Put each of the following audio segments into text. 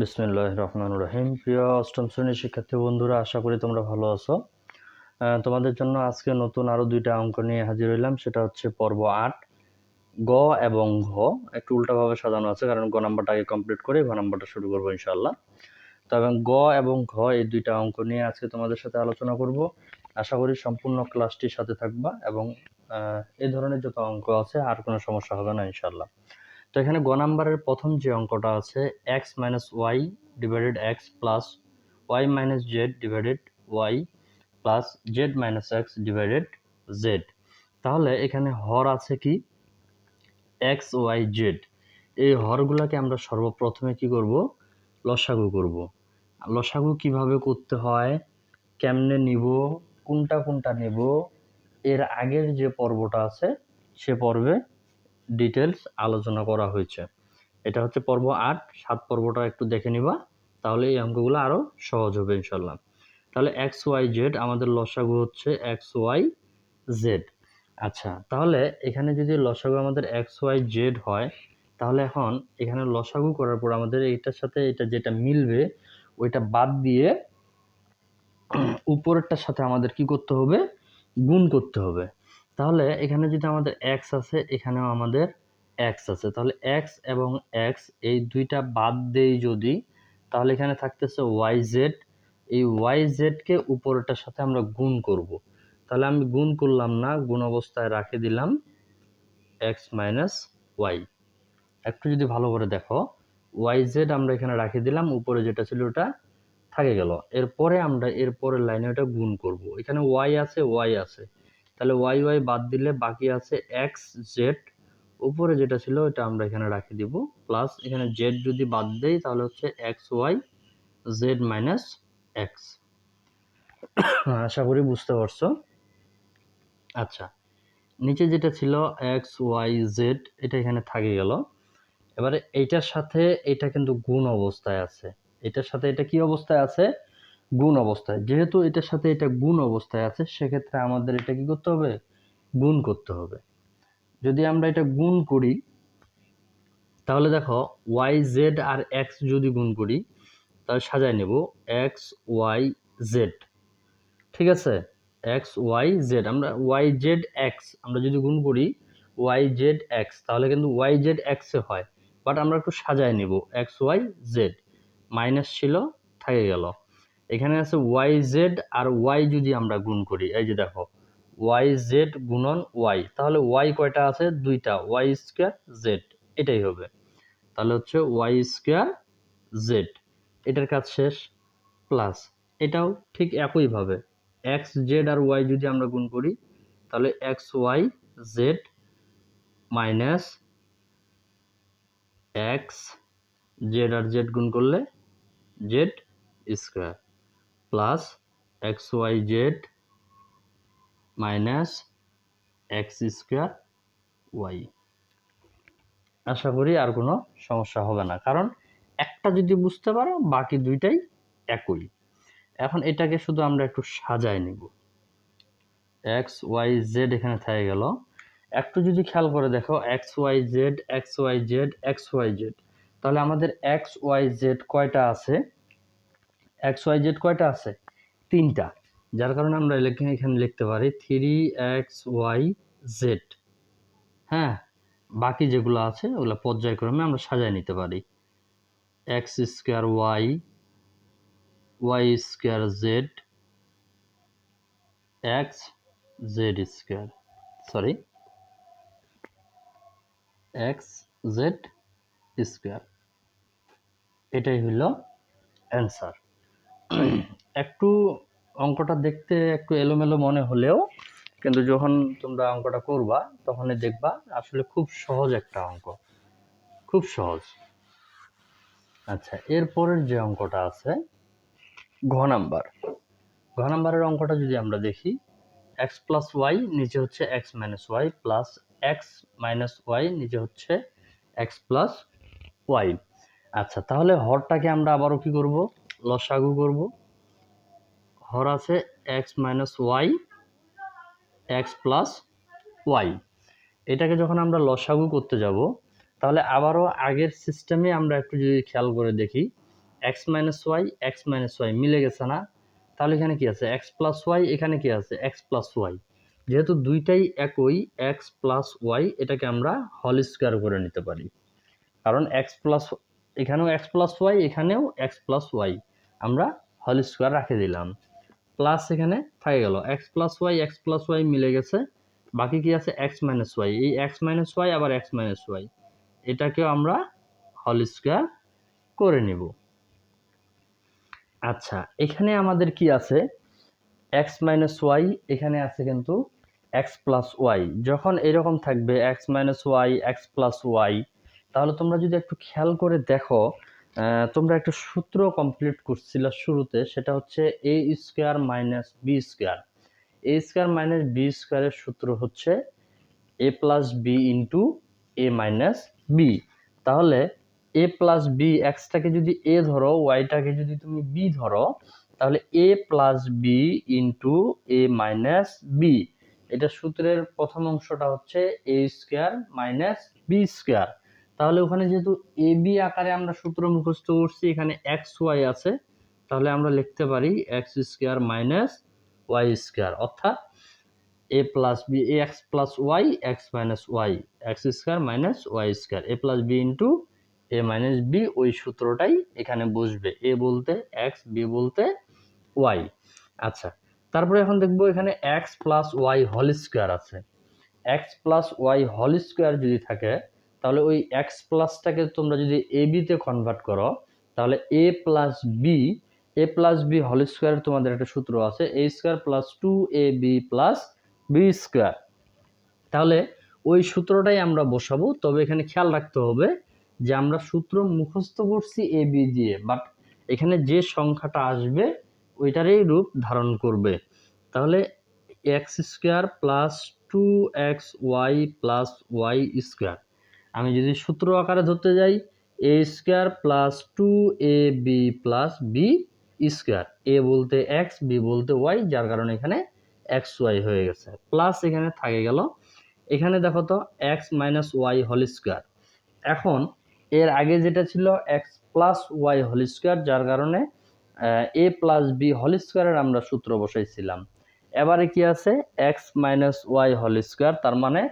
বিসমিল্লাহ রহমান রহিম। প্রিয় অষ্টম শ্রেণির শিক্ষার্থী বন্ধুরা, আশা করি তোমরা ভালো আছো। তোমাদের জন্য আজকে নতুন আরও দুইটা অঙ্ক নিয়ে হাজির হইলাম। সেটা হচ্ছে পর্ব আট, গ এবং ঘ। একটু উল্টাভাবে সাজানো আছে, কারণ গ নাম্বারটা আগে কমপ্লিট করে ঘ নাম্বারটা শুরু করব ইনশাল্লাহ তো এবং গ এবং ঘ এই দুইটা অঙ্ক নিয়ে আজকে তোমাদের সাথে আলোচনা করব। আশা করি সম্পূর্ণ ক্লাসটির সাথে থাকবা এবং এই ধরনের যত অঙ্ক আছে আর কোনো সমস্যা হবে না ইনশাল্লাহ তো এখানে গ নাম্বারের প্রথম যে অঙ্কটা আছে X minus Y divided X plus Y minus Z divided Y plus Z minus X divided Z তাহলে এখানে হর আছে কি? এক্স ওয়াই জেড এই হরগুলোকে আমরা সর্বপ্রথমে কি করব? লসাগু করব। লসাগু কীভাবে করতে হয়? কেমনে নিব? কোনটা কোনটা নেব? এর আগের যে পর্বটা আছে, সে পর্বে ডিটেলস আলোচনা করা হয়েছে। এটা হচ্ছে পর্ব আট, সাত পর্বটা একটু দেখে নিবা, তাহলে এই অঙ্কগুলো আরও সহজ হবে ইনশাল্লাহ তাহলে এক্স ওয়াই জেড আমাদের লসাগু হচ্ছে এক্স ওয়াই জেড আচ্ছা তাহলে এখানে যদি লসাগু আমাদের এক্স ওয়াই জেড হয়, তাহলে এখন এখানে লসাগু করার পর আমাদের এইটার সাথে এটা যেটা মিলবে, ওইটা বাদ দিয়ে উপরেরটার সাথে আমাদের কি করতে হবে? গুণ করতে হবে। তাহলে এখানে যদি আমাদের এক্স আছে, এখানেও আমাদের এক্স আছে। তাহলে এক্স এবং এক্স এই দুইটা বাদ দেই যদি, তাহলে এখানে থাকতেছে ওয়াই জেড এই ওয়াই জেডকে উপরেরটার সাথে আমরা গুণ করব। তাহলে আমি গুণ করলাম না, গুণ অবস্থায় রাখে দিলাম এক্স মাইনাস ওয়াই একটু যদি ভালো করে দেখো ওয়াই জেড আমরা এখানে রাখে দিলাম, উপরে যেটা ছিল ওটা থাকে গেল। এরপরে আমরা এরপরের লাইনে ওটা গুণ করব। এখানে ওয়াই আছে ওয়াই আছে। তাহলে ওয়াই ওয়াই বাদ দিলে বাকি আছে এক্স জেড উপরে যেটা ছিল ওটা আমরা এখানে রাখে দিব। প্লাস এখানে জেড যদি বাদ দেই, তাহলে হচ্ছে X Y Z minus X আশা করি বুঝতে পারছ? আচ্ছা নিচে যেটা ছিল এক্স ওয়াই জেড এটা এখানে থাকে গেল। এবারে এইটার সাথে এটা কিন্তু গুণ অবস্থায় আছে। এটার সাথে এটা কি অবস্থায় আছে? গুণ অবস্থায়। যেহেতু এটার সাথে এটা গুণ অবস্থায় আছে, সেক্ষেত্রে আমাদের এটা কি করতে হবে? গুণ করতে হবে। যদি আমরা এটা গুণ করি, তাহলে দেখো ওয়াই জেড আর এক্স যদি গুণ করি, তাহলে সাজায় নেব এক্স ওয়াই জেড ঠিক আছে? এক্স ওয়াই জেড আমরা ওয়াই জেড এক্স আমরা যদি গুণ করি ওয়াই জেড এক্স তাহলে কিন্তু ওয়াই জেড এক্সে হয়। বাট আমরা একটু সাজায় নেব এক্স ওয়াই জেড মাইনাস ছিল, থাকে গেল। এখানে আছে ওয়াই জেড আর ওয়াই যদি আমরা গুণ করি, এই যে দেখো ওয়াই জেড গুণন ওয়াই তাহলে ওয়াই কয়টা আছে? দুইটা ওয়াই স্কোয়ার জেড এটাই হবে। তাহলে হচ্ছে ওয়াই স্কোয়ার জেড এটার কাজ শেষ প্লাস এটাও ঠিক একইভাবে এক্স জেড আর ওয়াই যদি আমরা গুণ করি, তাহলে X Y Z minus X Z আর জেড গুণ করলে Z square plus X Y Z minus X square Y. আশা করি আর কোনো সমস্যা হবে না। কারণ একটা যদি বুঝতে পারো, বাকি দুইটাই একই। এখন এটাকে শুধু আমরা একটু সাজায় নিব। এক্স ওয়াই জেড এখানে থেকে গেল। একটু যদি খেয়াল করে দেখো, X Y Z, X Y Z, X Y Z. তাহলে আমাদের এক্স ওয়াই জেড কয়টা আছে? এক্স ওয়াই জেড কয়টা আছে? তিনটা। যার কারণে আমরা এখানে লিখতে পারি থ্রি এক্স ওয়াই জেড হ্যাঁ বাকি যেগুলো আছে ওগুলো পর্যায়ক্রমে আমরা সাজায় নিতে পারি। X square Y Y square Z X Z square sorry X Z square এটাই হইল অ্যান্সার একটু অঙ্কটা দেখতে একটু এলোমেলো মনে হলেও, কিন্তু যখন তোমরা অঙ্কটা করবা, তখনই দেখবা আসলে খুব সহজ একটা অঙ্ক। খুব সহজ। আচ্ছা এরপরের যে অঙ্কটা আছে, ঘ নাম্বার। ঘ নাম্বারের অঙ্কটা যদি আমরা দেখি এক্স প্লাস ওয়াই নিচে হচ্ছে X minus Y plus X minus Y নিচে হচ্ছে এক্স প্লাস ওয়াই আচ্ছা তাহলে হরটাকে আমরা আবারও কি করব? লসাগু করব। হর আছে X minus Y X plus Y এটাকে যখন আমরা লসাগু করতে যাব, তাহলে আবারও আগের সিস্টেমে আমরা একটু যদি খেয়াল করে দেখি X minus Y X minus Y মিলে গেছে না? তাহলে এখানে কি আছে? এক্স প্লাস ওয়াই এখানে কি আছে? এক্স প্লাস ওয়াই যেহেতু দুইটাই একই এক্স প্লাস ওয়াই এটাকে আমরা হল স্কোয়ার করে নিতে পারি। কারণ এক্স প্লাস এখানেও এক্স প্লাস ওয়াই এখানেও এক্স প্লাস ওয়াই আমরা হল স্কোয়ার রাখে দিলাম। প্লাস এখানে থাকে গেল X plus Y X plus Y মিলে গেছে। বাকি কি আছে? এক্স মাইনাস ওয়াই এই এক্স মাইনাস ওয়াই আবার এক্স মাইনাস ওয়াই এটাকেও আমরা হল স্কোয়ার করে নিব। আচ্ছা এখানে আমাদের কি আছে? এক্স মাইনাস ওয়াই এখানে আছে কিন্তু এক্স প্লাস ওয়াই যখন এরকম থাকবে X minus Y X plus Y তাহলে তোমরা যদি একটু খেয়াল করে দেখো তোমরা একটা সূত্র কমপ্লিট করছিল শুরুতে, সেটা হচ্ছে A square minus B square A square minus B স্কোয়ারের সূত্র হচ্ছে A plus B into A minus B তাহলে এ প্লাস বি এক্সটাকে যদি এ ধরো ওয়াইটাকে যদি তুমি বি ধরো, তাহলে A plus B into A minus B এটা সূত্রের প্রথম অংশটা হচ্ছে A square minus B square তাহলে ওখানে যেহেতু এ বি আকারে আমরা সূত্র মুখস্থ করছি, এখানে এক্স ওয়াই আছে, তাহলে আমরা লিখতে পারি X square minus Y square অর্থাৎ A plus B X plus Y X minus Y X square minus Y square A plus B into A minus B ওই সূত্রটাই এখানে বসবে এ বলতে এক্স বি বলতে ওয়াই আচ্ছা তারপরে এখন দেখব এখানে X plus Y whole square আছে X plus Y whole square যদি থাকে তাহলে ওই এক্স প্লাসটাকে তোমরা যদি এ বিতে কনভার্ট করো, তাহলে A plus B A plus B whole square তোমাদের একটা সূত্র আছে A square plus two A B plus B square তাহলে ওই সূত্রটাই আমরা বসাবো, তবে এখানে খেয়াল রাখতে হবে যে আমরা সূত্র মুখস্থ করছি এ বি দিয়ে বাট এখানে যে সংখ্যাটা আসবে, ওইটারই রূপ ধারণ করবে। তাহলে X square plus two X Y plus Y square আমি যদি সূত্র আকারে ধরতে যাই A square plus two A B plus B square A বলতে এক্স বি বলতে ওয়াই যার কারণে এখানে এক্স ওয়াই হয়ে গেছে। প্লাস এখানে থাকে গেল। এখানে দেখো তো X minus Y whole square এখন, এর আগে যেটা ছিল X plus Y whole square যার কারণে এ প্লাস বি হোল স্কোয়ারের আমরা সূত্র বসাইছিলাম। এবারে কি আছে? X minus Y whole square তার মানে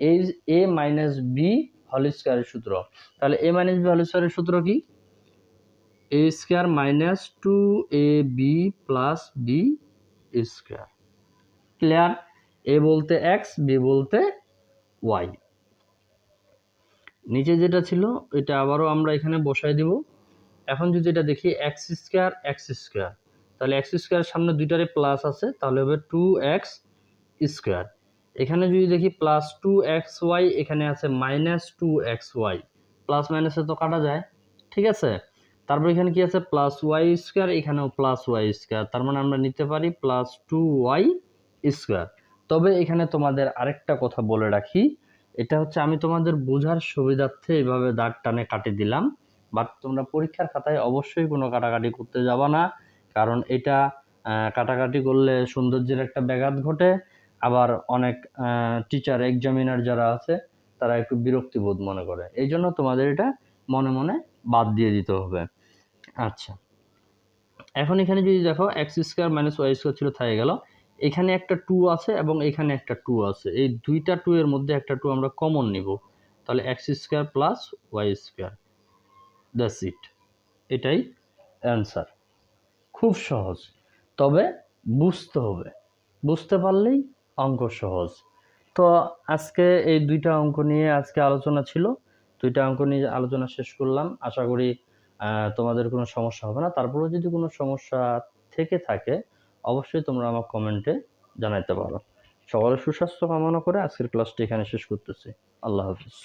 এই এ মাইনাস বি হোল স্কোয়ারের সূত্র। তাহলে এ মাইনাস বি হোল স্কোয়ারের সূত্র কি? A square minus two A B plus B square clear A বলতে এক্স বি বলতে ওয়াই নিচে যেটা ছিল, এটা আবারও আমরা এখানে বসাই দিব। এখন যদি এটা দেখি এক্স স্কোয়ার এক্স স্কোয়ার তাহলে এক্স স্কোয়ার সামনে দুইটারে প্লাস আছে, তাহলে হবে টু এক্স স্কোয়ার এখানে যদি দেখি প্লাস টু এক্স ওয়াই এখানে আছে minus two X Y plus মাইনাসে তো কাটা যায়, ঠিক আছে? তারপর এখানে কি আছে? প্লাস ওয়াই স্কোয়ার এখানেও প্লাস ওয়াই স্কোয়ার তার মানে আমরা নিতে পারি প্লাস টু ওয়াই স্কোয়ার তবে এখানে তোমাদের আরেকটা কথা বলে রাখি, এটা হচ্ছে আমি তোমাদের বোঝার সুবিধার্থে এইভাবে দাগ টানে কাটিয়ে দিলাম বাট তোমরা পরীক্ষার খাতায় অবশ্যই কোনো কাটাকাটি করতে যাবা না, কারণ এটা কাটাকাটি করলে সৌন্দর্যের একটা ব্যাঘাত ঘটে। আবার অনেক টিচার এক্সামিনার যারা আছে, তারা একটু বিরক্তিবোধ মনে করে। এই জন্য তোমাদের এটা মনে মনে বাদ দিয়ে দিতে হবে। আচ্ছা। এখন এখানে যদি দেখো X square minus Y square ছিল থাকে গেল। এখানে একটা টু আছে এবং এখানে একটা টু আছে। এই দুইটা টু এর মধ্যে একটা টু আমরা কমন নিব। তাহলে X square plus Y square that's it এটাই অ্যান্সার খুব সহজ। তবে বুঝতে হবে। বুঝতে পারলেই অঙ্ক সহজ। তো আজকে এই দুইটা অঙ্ক নিয়ে আজকে আলোচনা ছিল। দুইটা অঙ্ক নিয়ে আলোচনা শেষ করলাম। আশা করি তোমাদের কোনো সমস্যা হবে না। তারপরেও যদি কোনো সমস্যা থেকে থাকে, অবশ্যই তোমরা আমার কমেন্টে জানাইতে পারো। সকলের সুস্বাস্থ্য কামনা করে আজকের ক্লাসটি এখানে শেষ করতেছি। আল্লাহ হাফিজ।